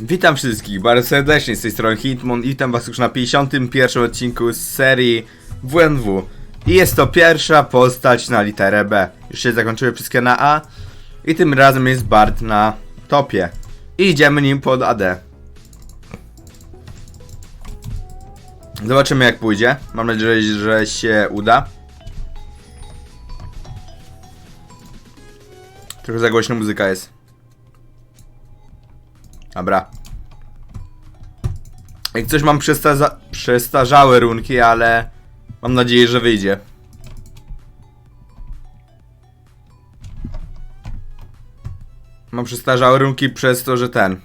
Witam wszystkich bardzo serdecznie z tej strony Hitmon i witam was już na 51 odcinku z serii WNW. I jest to pierwsza postać na literę B. Już się zakończyły wszystkie na A i tym razem jest Bart na topie. I idziemy nim pod AD. Zobaczymy jak pójdzie. Mam nadzieję, że się uda. Trochę za głośno muzyka jest. Dobra. Jak coś mam przestaza- przestarzałe runki, ale mam nadzieję, że wyjdzie. Mam przestarzałe runki przez to, że ten.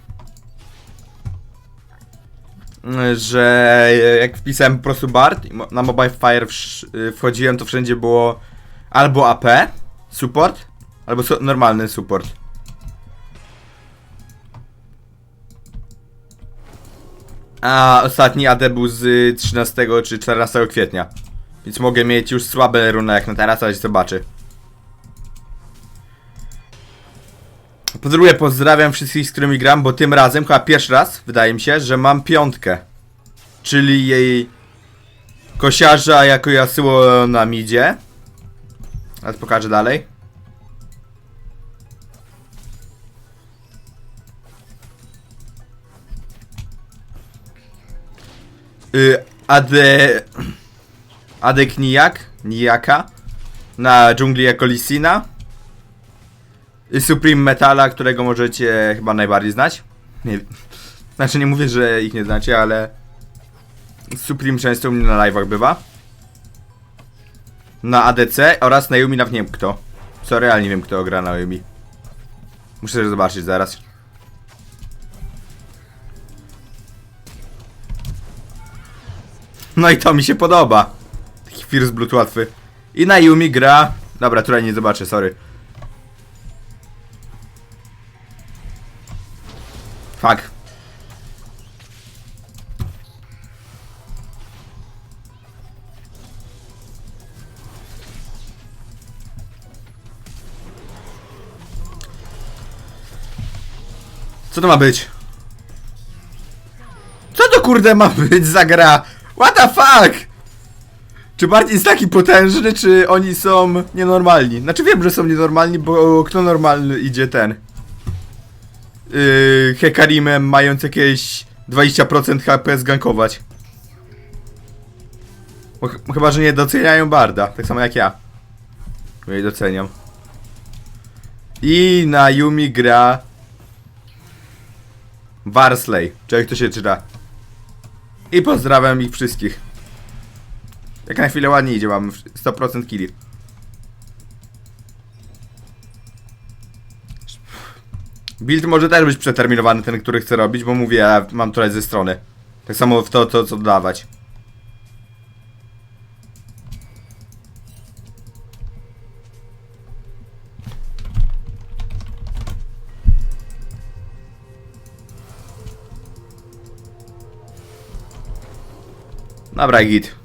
Że jak wpisałem po prostu Bart na Mobile Fire wchodziłem, to wszędzie było albo AP, support, albo normalny support. A ostatni AD był z y, 13 czy 14 kwietnia. Więc mogę mieć już słabe runy jak na teraz, ale się zobaczy. Po drugie, pozdrawiam wszystkich, z którymi gram, bo tym razem, chyba pierwszy raz, wydaje mi się, że mam piątkę. Czyli jej kosiarza jako Yasuo na midzie. Ale pokażę dalej. Y, Ade... Adek Nijak, Nijaka na dżungli jako Lisina i Supreme Metala, którego możecie chyba najbardziej znać. Nie, znaczy nie mówię, że ich nie znacie, ale Supreme często u mnie na live'ach bywa. Na ADC oraz na Yumi na nie wiem kto. Sorry, ale nie wiem kto gra na Yumi. Muszę zobaczyć zaraz. No i to mi się podoba. Taki First Blood łatwy. I na Yumi gra... Dobra, tutaj nie zobaczę, sorry. Fuck. Co to ma być? Co to kurde ma być za gra? What the fuck? Czy Bart jest taki potężny, czy oni są nienormalni? Znaczy wiem, że są nienormalni, bo kto normalny idzie ten? Yy, Hekarimem mając jakieś 20% HP zgankować. Bo ch- chyba, że nie doceniają Barda, tak samo jak ja. Ja jej doceniam. I na Yumi gra Warsley, czy jak to się czyta. I pozdrawiam ich wszystkich. Jak na chwilę ładnie idzie, mam 100% killi. Build może też być przeterminowany, ten, który chcę robić, bo mówię, ja mam trochę ze strony. Tak samo w to, to co dodawać. Dobra, git.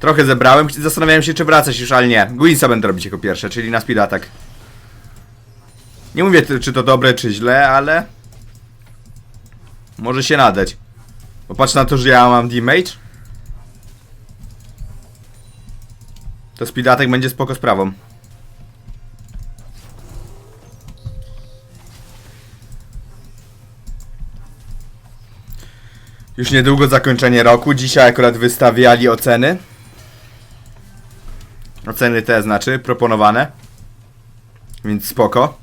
Trochę zebrałem, zastanawiałem się czy wracać już, ale nie. Gwinsa będę robić jako pierwsze, czyli na speed attack. Nie mówię czy to dobre czy źle, ale... Może się nadać. Bo patrz na to, że ja mam damage. To speed attack będzie spoko sprawą. Już niedługo zakończenie roku. Dzisiaj akurat wystawiali oceny. Oceny te znaczy, proponowane. Więc spoko.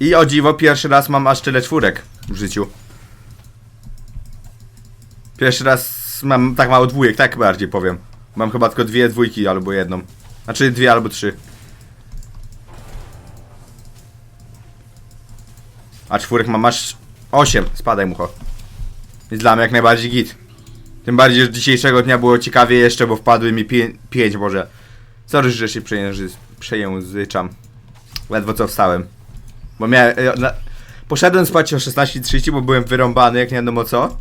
I o dziwo, pierwszy raz mam aż tyle czwórek w życiu. Pierwszy raz mam tak mało dwójek, tak bardziej powiem. Mam chyba tylko dwie dwójki albo jedną. Znaczy dwie albo trzy. A czwórek mam aż osiem. Spadaj mucho. Jest dla mnie jak najbardziej git. Tym bardziej, że dzisiejszego dnia było ciekawie jeszcze, bo wpadły mi pię pięć może. Sorry, że się przejęzy przejęzyczam. Ledwo co wstałem. Bo miałem... Na... Poszedłem spać o 16.30, bo byłem wyrąbany jak nie wiadomo co.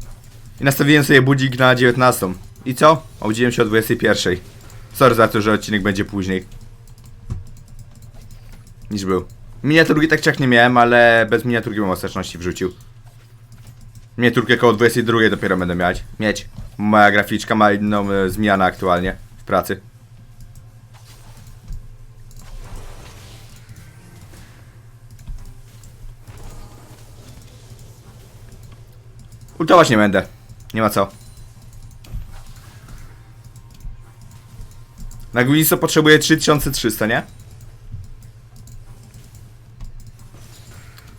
I nastawiłem sobie budzik na 19. I co? Obudziłem się o 21. Sorry za to, że odcinek będzie później. Niż był. Miniaturki tak czy jak nie miałem, ale bez miniaturki bym ostateczności wrzucił. Miniaturkę koło 22 dopiero będę mieć. Mieć. Moja graficzka ma inną e, zmianę aktualnie w pracy. Ultować nie będę. Nie ma co. Na Gwiniso potrzebuje 3300, nie?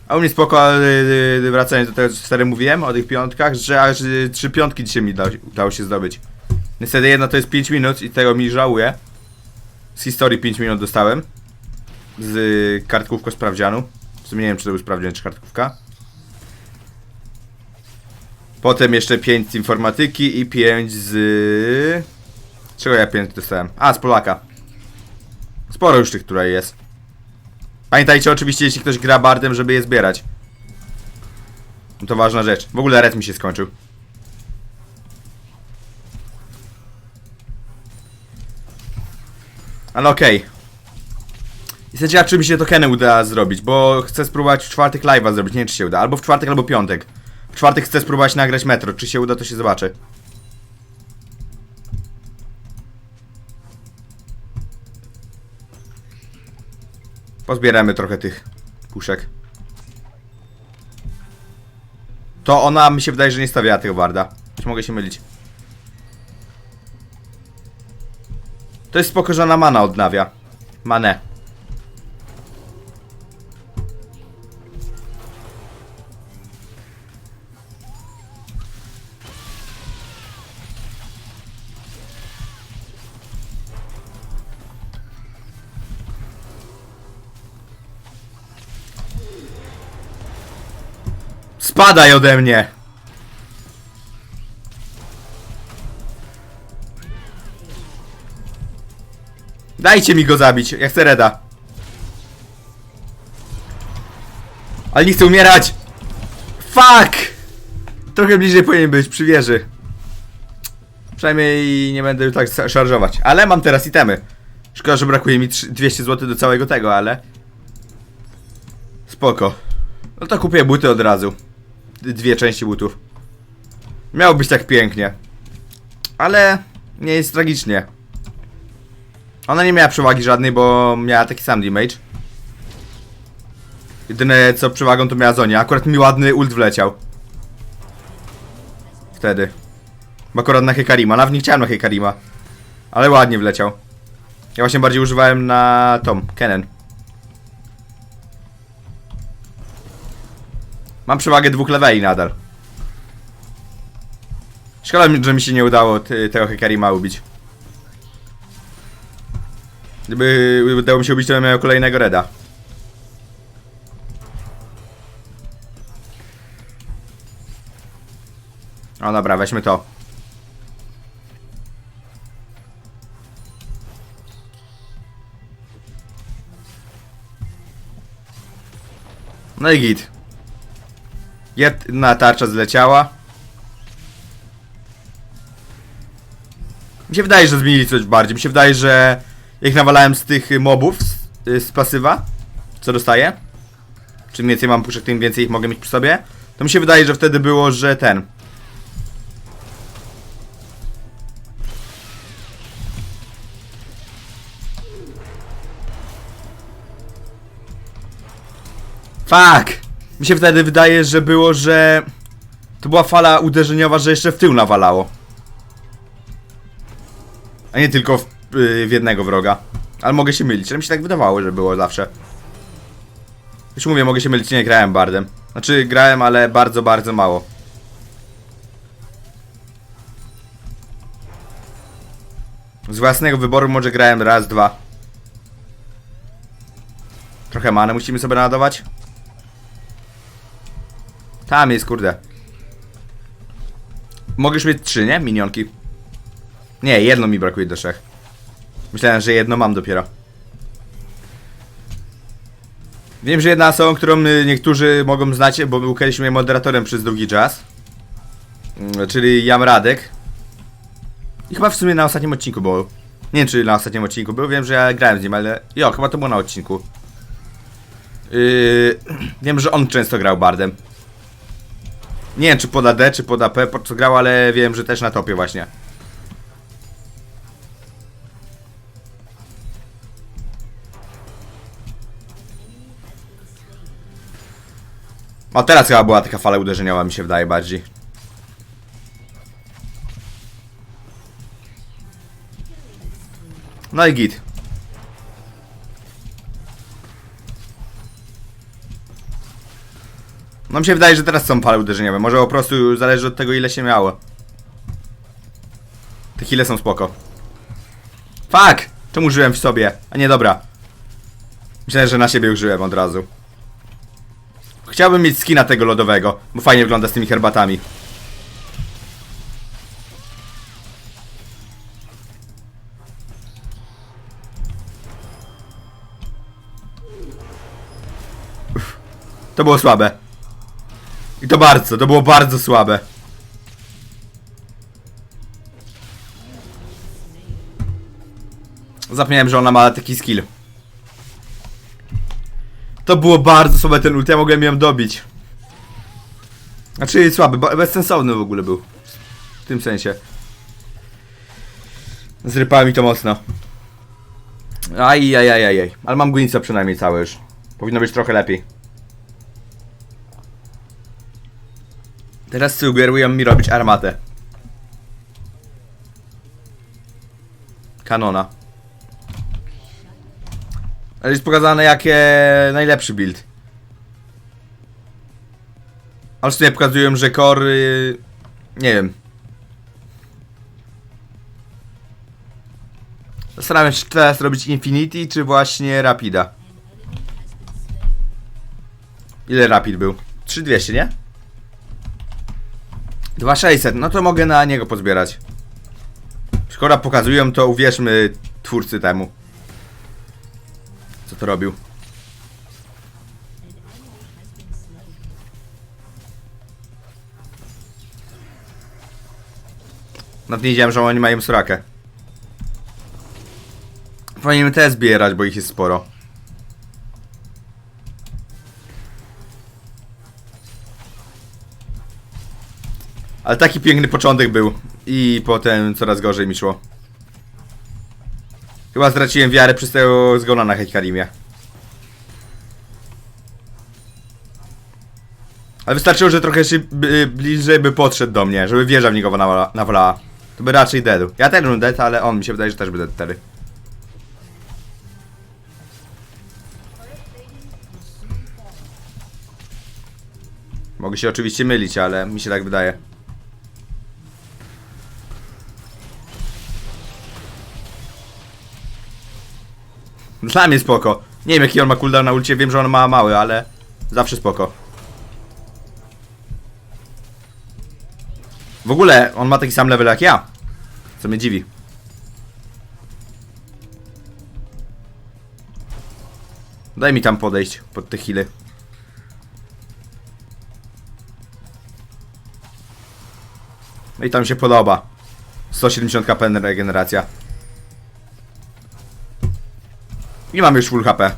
A u mnie spoko, ale yy, wracając do tego, co stary mówiłem o tych piątkach, że aż yy, trzy piątki dzisiaj mi udało, się zdobyć. Niestety jedna to jest 5 minut i tego mi żałuję. Z historii 5 minut dostałem. Z kartkówką sprawdzianu. W sumie nie wiem, czy to był sprawdzian, czy kartkówka. Potem jeszcze 5 z informatyki i 5 z... Czego ja 5 dostałem? A, z Polaka. Sporo już tych tutaj jest. Pamiętajcie oczywiście, jeśli ktoś gra bardem, żeby je zbierać. No to ważna rzecz. W ogóle red mi się skończył. Ale okej. Jestem ciekaw, czy mi się tokeny uda zrobić, bo chcę spróbować w czwartek live'a zrobić, nie wiem czy się uda. Albo w czwartek, albo piątek. W czwartek chcę spróbować nagrać metro, czy się uda, to się zobaczy. Pozbieramy trochę tych puszek. To ona mi się wydaje, że nie stawiała tego warda. Czy mogę się mylić? To jest spoko, że ona mana odnawia. Manę. Spadaj ode mnie! Dajcie mi go zabić, ja chcę Reda. Ale nie chcę umierać! Fuck! Trochę bliżej powinien być, przy wieży. Przynajmniej nie będę tak sa- szarżować. Ale mam teraz itemy. Szkoda, że brakuje mi trzy- 200 zł do całego tego, ale... Spoko. No to kupię buty od razu. Dwie części butów. Miało być tak pięknie. Ale nie jest tragicznie. Ona nie miała przewagi żadnej, bo miała taki sam damage. Jedyne co przewagą to miała Zonia. Akurat mi ładny ult wleciał. Wtedy. Bo akurat na Hekarima. Nawet nie chciałem na Hekarima. Ale ładnie wleciał. Ja właśnie bardziej używałem na Tom, Kenen. Mam przewagę dwóch leveli nadal. Szkoda, że mi się nie udało tego Hekarima ubić. Gdyby udało mi się ubić, to bym miał kolejnego Reda. O dobra, weźmy to. No i git. Jedna tarcza zleciała. Mi się wydaje, że zmienili coś bardziej. Mi się wydaje, że jak nawalałem z tych mobów z, z pasywa, co dostaję, czym więcej mam puszek, tym więcej ich mogę mieć przy sobie, to mi się wydaje, że wtedy było, że ten. Fuck! Mi się wtedy wydaje, że było, że to była fala uderzeniowa, że jeszcze w tył nawalało. A nie tylko w, yy, w jednego wroga. Ale mogę się mylić, ale mi się tak wydawało, że było zawsze. Już mówię, mogę się mylić, nie grałem bardem. Znaczy grałem, ale bardzo, bardzo mało. Z własnego wyboru może grałem raz, dwa. Trochę many musimy sobie naładować. Tam jest, kurde. Mogę mieć trzy, nie? Minionki. Nie, jedno mi brakuje do trzech. Myślałem, że jedno mam dopiero. Wiem, że jedna osobą, którą y, niektórzy mogą znać, bo był kiedyś moim moderatorem przez długi czas. Mm, Czyli Jam Radek. I chyba w sumie na ostatnim odcinku był. Nie wiem, czy na ostatnim odcinku był. Wiem, że ja grałem z nim, ale... Jo, chyba to było na odcinku. Yy, wiem, że on często grał bardem. Nie wiem, czy pod AD, czy pod AP, po co grał, ale wiem, że też na topie właśnie. O, teraz chyba była taka fala uderzeniowa, mi się wydaje bardziej. No i git. No mi się wydaje, że teraz są fale uderzeniowe. Może po prostu zależy od tego, ile się miało. Te chwile są spoko. Fuck! Czemu użyłem w sobie? A nie, dobra. Myślałem, że na siebie użyłem od razu. Chciałbym mieć skina tego lodowego, bo fajnie wygląda z tymi herbatami. To było słabe. I to bardzo, to było bardzo słabe. Zapomniałem, że ona ma taki skill. To było bardzo słabe ten ult, ja mogłem ją dobić. Znaczy słaby, bezsensowny w ogóle był. W tym sensie. Zrypała mi to mocno. Aj, aj, aj, aj, aj. Ale mam Guinica przynajmniej całe już. Powinno być trochę lepiej. Teraz sugerują mi robić armatę. Kanona. Ale jest pokazane jakie najlepszy build. Ale tutaj pokazują, że core... y, Nie wiem. Zastanawiam się, czy teraz robić Infinity, czy właśnie Rapida. Ile Rapid był? 3200, nie? 2600, no to mogę na niego pozbierać. Skoro pokazują, to uwierzmy twórcy temu. Co to robił? Nawet nie wiedziałem, że oni mają srakę. Powinienem te zbierać, bo ich jest sporo. Ale taki piękny początek był. I potem coraz gorzej mi szło. Chyba straciłem wiarę przez tego zgona na Hekarimie. Ale wystarczyło, że trochę by, bliżej by podszedł do mnie, żeby wieża w niego nawala- nawalała. To by raczej deadu. Ja też bym dead, ale on mi się wydaje, że też by dead wtedy. Mogę się oczywiście mylić, ale mi się tak wydaje. Dla mnie spoko. Nie wiem jaki on ma cooldown na ulcie, wiem, że on ma mały, ale zawsze spoko. W ogóle on ma taki sam level jak ja. Co mnie dziwi. Daj mi tam podejść pod te healy. No i tam się podoba. 170 kp regeneracja. I mamy już full HP.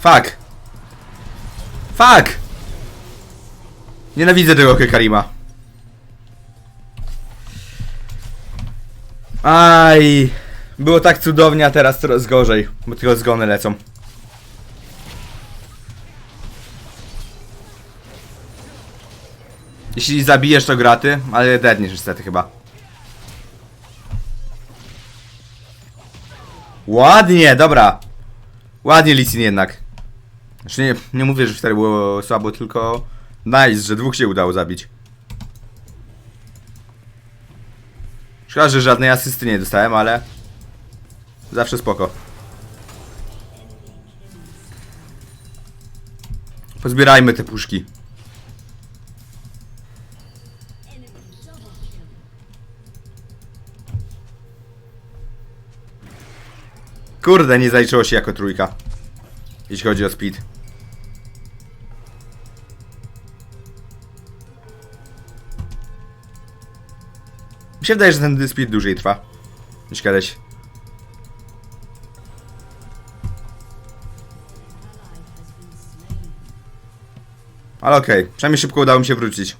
Fuck. Fuck! Nienawidzę tego Kekarima. Aj. Było tak cudownie, a teraz coraz gorzej. Bo tylko zgony lecą. Jeśli zabijesz to graty, ale deadniesz niestety chyba. Ładnie, dobra. Ładnie Licin jednak. Znaczy nie, nie mówię, że wtedy było słabo, tylko nice, że dwóch się udało zabić. Szkoda, że żadnej asysty nie dostałem, ale zawsze spoko. Pozbierajmy te puszki. Kurde, nie zaliczyło się jako trójka. Jeśli chodzi o speed. Mi się wydaje, że ten speed dłużej trwa. Niż kiedyś. Ale okej, przynajmniej szybko udało mi się wrócić.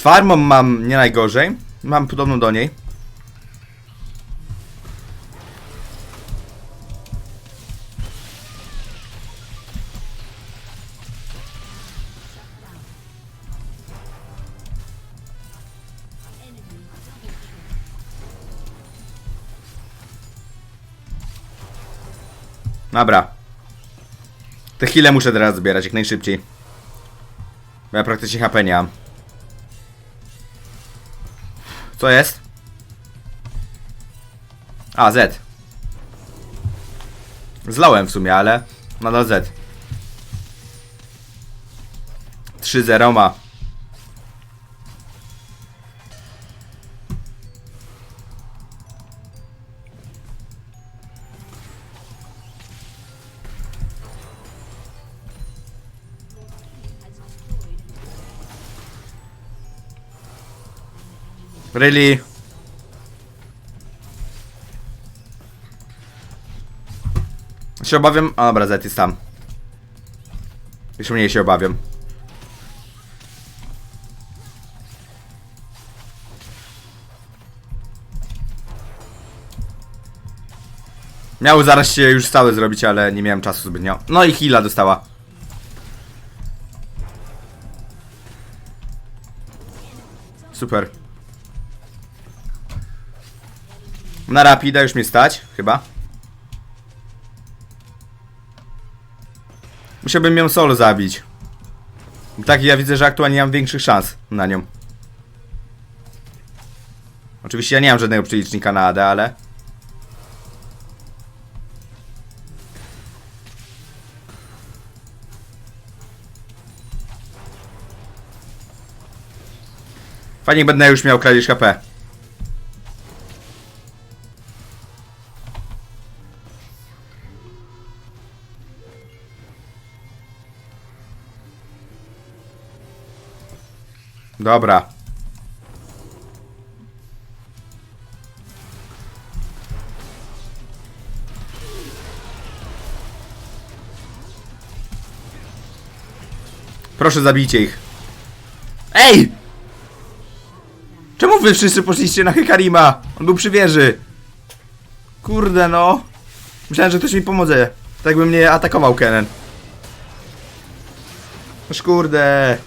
Z farmą mam nie najgorzej. Mam podobną do niej. Dobra. Te chwile muszę teraz zbierać jak najszybciej. Bo ja praktycznie HP nie mam. Co jest? A, Z. Zlałem w sumie, ale nadal Z. 3-0 ma. Really? Się obawiam. A dobra, Z jest tam. Jeszcze mniej się obawiam. Miały zaraz się już stałe zrobić, ale nie miałem czasu zbytnio. No i Hila dostała. Super. Na rapida już mnie stać, chyba. Musiałbym ją solo zabić. Tak, ja widzę, że aktualnie nie mam większych szans na nią. Oczywiście ja nie mam żadnego przelicznika na AD, ale... Fajnie będę już miał kradzież HP. Dobra. Proszę zabijcie ich. Ej! Czemu wy wszyscy poszliście na Hekarima? On był przy wieży. Kurde no. Myślałem, że ktoś mi pomoże. Tak by mnie atakował Kenen. Noż kurde.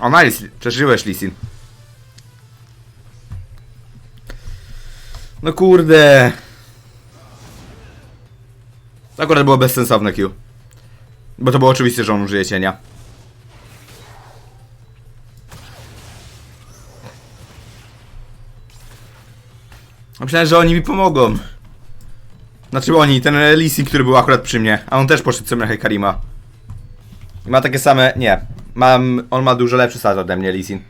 O, nice. Przeżyłeś, Lisin. No kurde. Akurat było bezsensowne Q. Bo to było oczywiste, że on użyje cienia. Myślałem, że oni mi pomogą. Znaczy oni, ten Lisin, który był akurat przy mnie. A on też poszedł sobie na Hekarima. I ma takie same... Nie. Mam... On ma dużo lepszy start ode mnie, Lisin.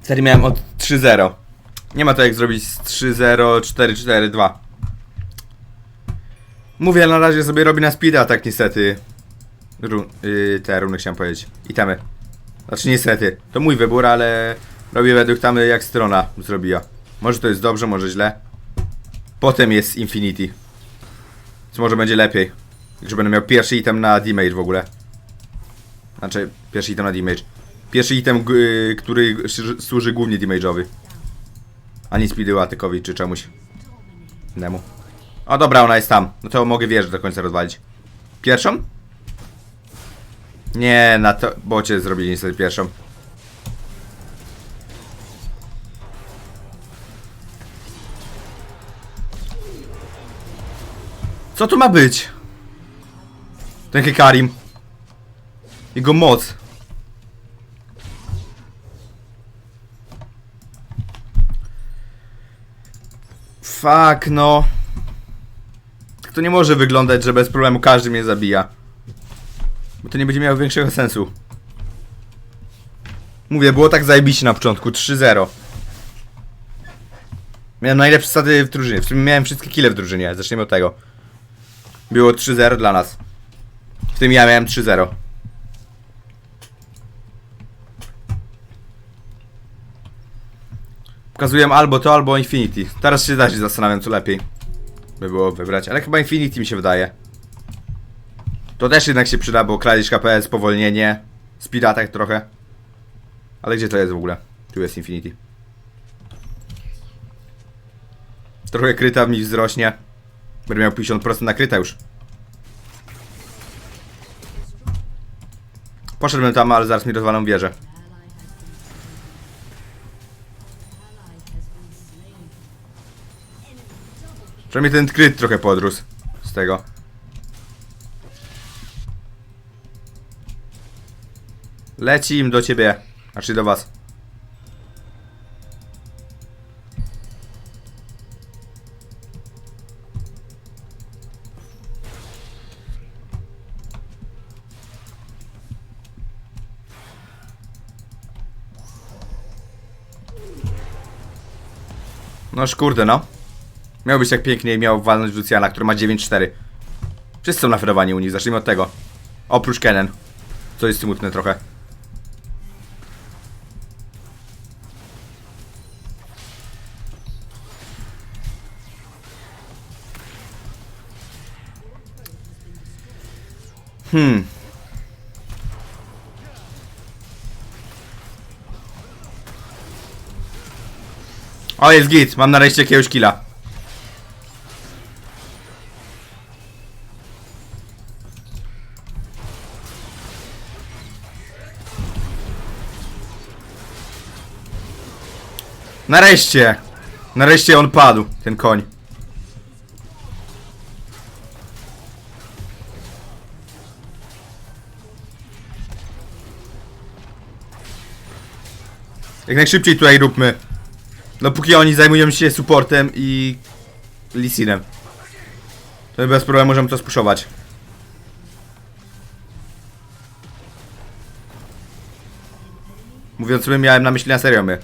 Wtedy miałem od 3-0. Nie ma to jak zrobić z 3-0, 4-4-2. Mówię, na razie sobie robię na speeda, tak niestety. Ru yy, te runy chciałem powiedzieć. Itemy. Znaczy niestety. To mój wybór, ale robię według tam jak strona zrobiła. Może to jest dobrze, może źle. Potem jest Infinity. Co może będzie lepiej. Że będę miał pierwszy item na damage w ogóle. Znaczy, pierwszy item na damage. Pierwszy item, który służy głównie damage'owy. A nie speedu atykowi czy czemuś. Nemu. O dobra, ona jest tam. No to mogę wieżę do końca rozwalić. Pierwszą? Nie, na to bocie zrobili niestety pierwszą. Co tu ma być? Ten Hekarim. Jego moc. Fuck, no. Tak to nie może wyglądać, że bez problemu każdy mnie zabija. Bo to nie będzie miało większego sensu. Mówię, było tak zajebiście na początku, 3-0. Miałem najlepsze stady w drużynie, w sumie miałem wszystkie kile w drużynie, zacznijmy od tego. Było 3-0 dla nas. W tym ja miałem 3-0. Pokazuję albo to, albo Infinity. Teraz się też zastanawiam, co lepiej by było wybrać, ale chyba Infinity mi się wydaje. To też jednak się przyda, bo kradzież KPS, spowolnienie, speed attack trochę. Ale gdzie to jest w ogóle? Tu jest Infinity. Trochę kryta mi wzrośnie. Będę miał 50% nakryta już. Poszedłbym tam, ale zaraz mi rozwalą wieżę. Przynajmniej ten kryt trochę podrósł z tego. Leci im do ciebie. Znaczy do was. Noż kurde no. Miał być tak pięknie miał walnąć Luciana, który ma 9-4. Wszyscy są nafedowani u nich, zacznijmy od tego. Oprócz Kenen. Co jest smutne trochę. Hmm. O, jest git. Mam nareszcie jakiegoś killa. Nareszcie! Nareszcie on padł, ten koń. Jak najszybciej tutaj róbmy. Dopóki oni zajmują się supportem i Lisinem. To bez problemu możemy to spuszować. Mówiąc sobie, miałem na myśli na serio my.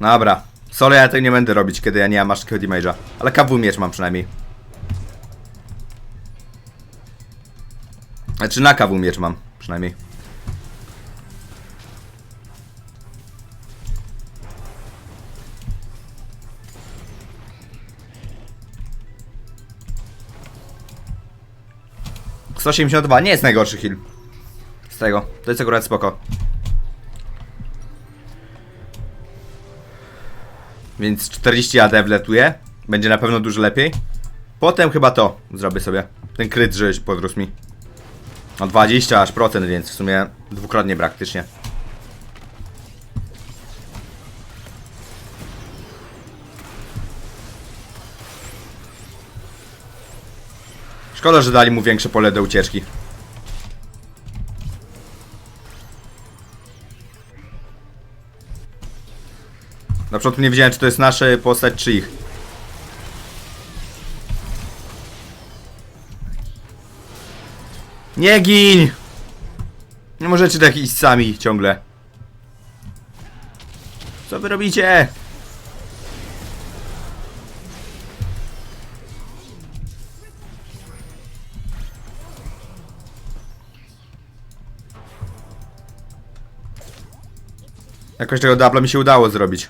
Dobra. Sorry, ja tego nie będę robić, kiedy ja nie mam aż takiego damage'a. Ale KW miecz mam przynajmniej. Znaczy na KW miecz mam, przynajmniej. Sto nie jest najgorszy heal. Z tego. To jest akurat spoko. Więc 40 AD wletuje. Będzie na pewno dużo lepiej. Potem chyba to zrobię sobie. Ten kryt, żeś podrósł mi. O 20 aż procent, więc w sumie dwukrotnie praktycznie. Szkoda, że dali mu większe pole do ucieczki. Na początku nie wiedziałem, czy to jest nasze postać, czy ich. Nie gin! Nie możecie tak iść sami ciągle. Co wy robicie? Jakoś tego dubla mi się udało zrobić.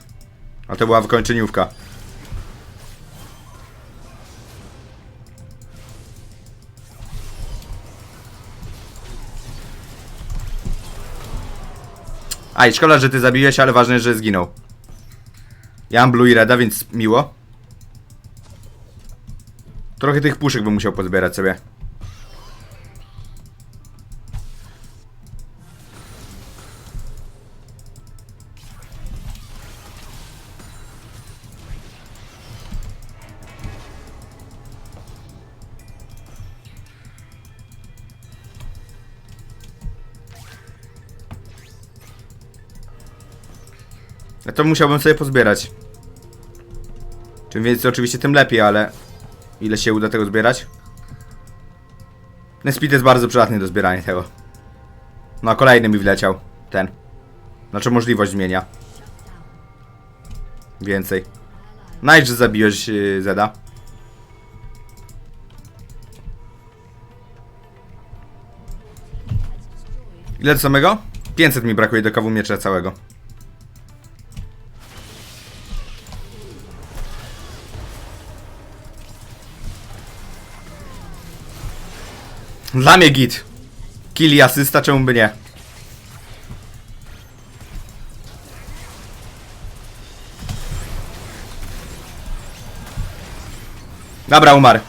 A to była wykończeniówka. Aj, szkoda, że ty zabiłeś, ale ważne, że zginął. Ja mam Blue i Reda, więc miło. Trochę tych puszek bym musiał pozbierać sobie. To musiałbym sobie pozbierać. Czym więcej oczywiście, tym lepiej, ale ile się uda tego zbierać? Ten speed jest bardzo przydatny do zbierania tego. No, kolejny mi wleciał. Ten. Znaczy możliwość zmienia. Więcej. Najdź, że zabiłeś yy, Zeda. Ile do samego? 500 mi brakuje do kawu miecza całego. Dla mnie git. Kill i asysta, czemu by nie? Dobra, umarł.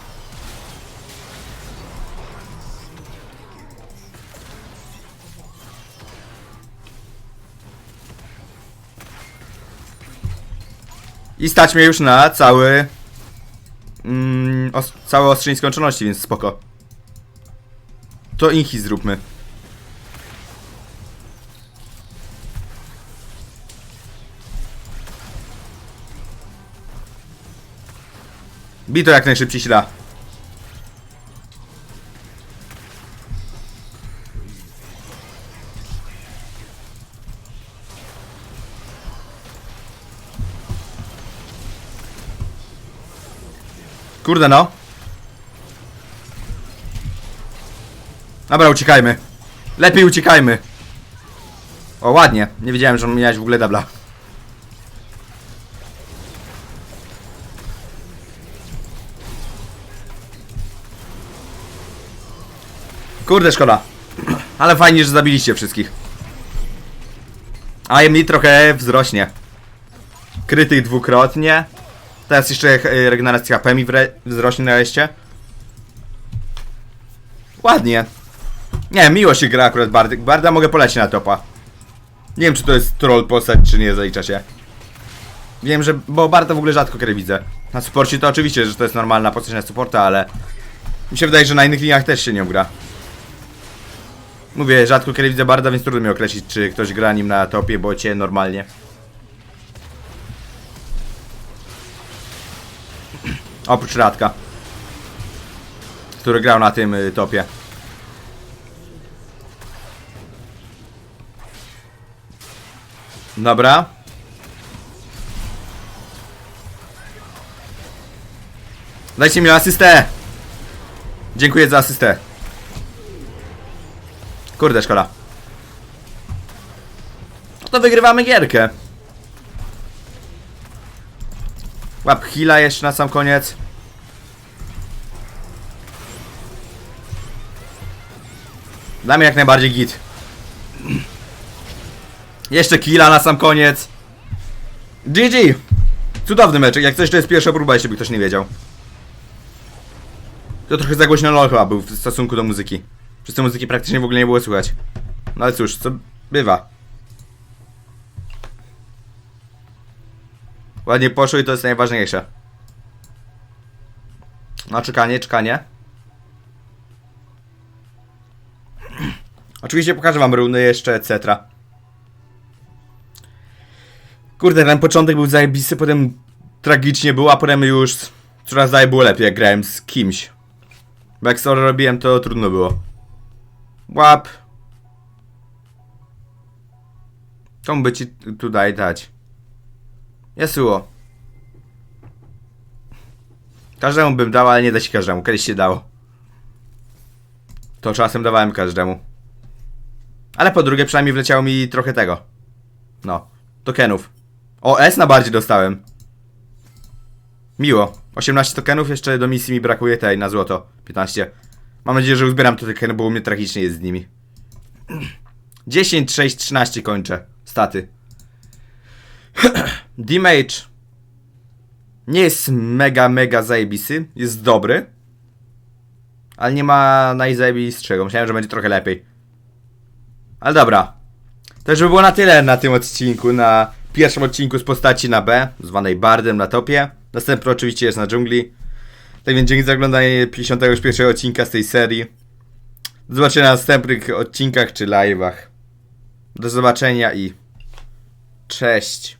I stać mnie już na cały... Mm, os całe ostrzeń skończoności, więc spoko. To inchi zróbmy. Bij to jak najszybciej się da. Kurde no. Dobra, uciekajmy. Lepiej uciekajmy. O, ładnie. Nie wiedziałem, że miałeś w ogóle dubla. Kurde, szkoda. Ale fajnie, że zabiliście wszystkich. A mi trochę wzrośnie. Krytych dwukrotnie. Teraz jeszcze e, regeneracja HP mi wzrośnie nareszcie. Ładnie. Nie, miło się gra akurat Bardy. Barda mogę polecić na topa. Nie wiem, czy to jest troll postać, czy nie zalicza się. Wiem, że... bo Barda w ogóle rzadko kiedy widzę. Na supporcie to oczywiście, że to jest normalna postać na supporta, ale... Mi się wydaje, że na innych liniach też się nie gra. Mówię, rzadko kiedy widzę Barda, więc trudno mi określić, czy ktoś gra nim na topie, bo cię normalnie. Oprócz Radka. Który grał na tym y, topie. Dobra. Dajcie mi asystę! Dziękuję za asystę. Kurde, szkoda. No to wygrywamy gierkę. Łap heala jeszcze na sam koniec. Dla mnie jak najbardziej git. Jeszcze killa na sam koniec. GG! Cudowny meczek, jak coś to jest pierwsza próba, jeśli by ktoś nie wiedział. To trochę za głośno LOL chyba był w stosunku do muzyki. Przez te muzyki praktycznie w ogóle nie było słychać. No ale cóż, co bywa. Ładnie poszło i to jest najważniejsze. No czekanie, czekanie. Oczywiście pokażę wam runy jeszcze, etc. Kurde, ten początek był zajebisty, potem tragicznie było, a potem już coraz dalej było lepiej, jak grałem z kimś. Bo jak solo robiłem, to trudno było. Łap. Komu by ci tutaj dać? Jasuo. Każdemu bym dał, ale nie da się każdemu. Kiedyś się dało. To czasem dawałem każdemu. Ale po drugie przynajmniej wleciało mi trochę tego. No. Tokenów. O, S na bardziej dostałem. Miło. 18 tokenów, jeszcze do misji mi brakuje tej na złoto. 15. Mam nadzieję, że uzbieram te tokeny, bo u mnie tragicznie jest z nimi. 10, 6, 13 kończę. Staty. Damage nie jest mega, mega zajebisty. Jest dobry. Ale nie ma najzajebistszego. Myślałem, że będzie trochę lepiej. Ale dobra. To już by było na tyle na tym odcinku. Na pierwszym odcinku z postaci na B, zwanej Bardem na topie. Następny oczywiście jest na dżungli. Tak więc dzięki za oglądanie 51 odcinka z tej serii. Do zobaczenia na następnych odcinkach czy live'ach. Do zobaczenia i cześć.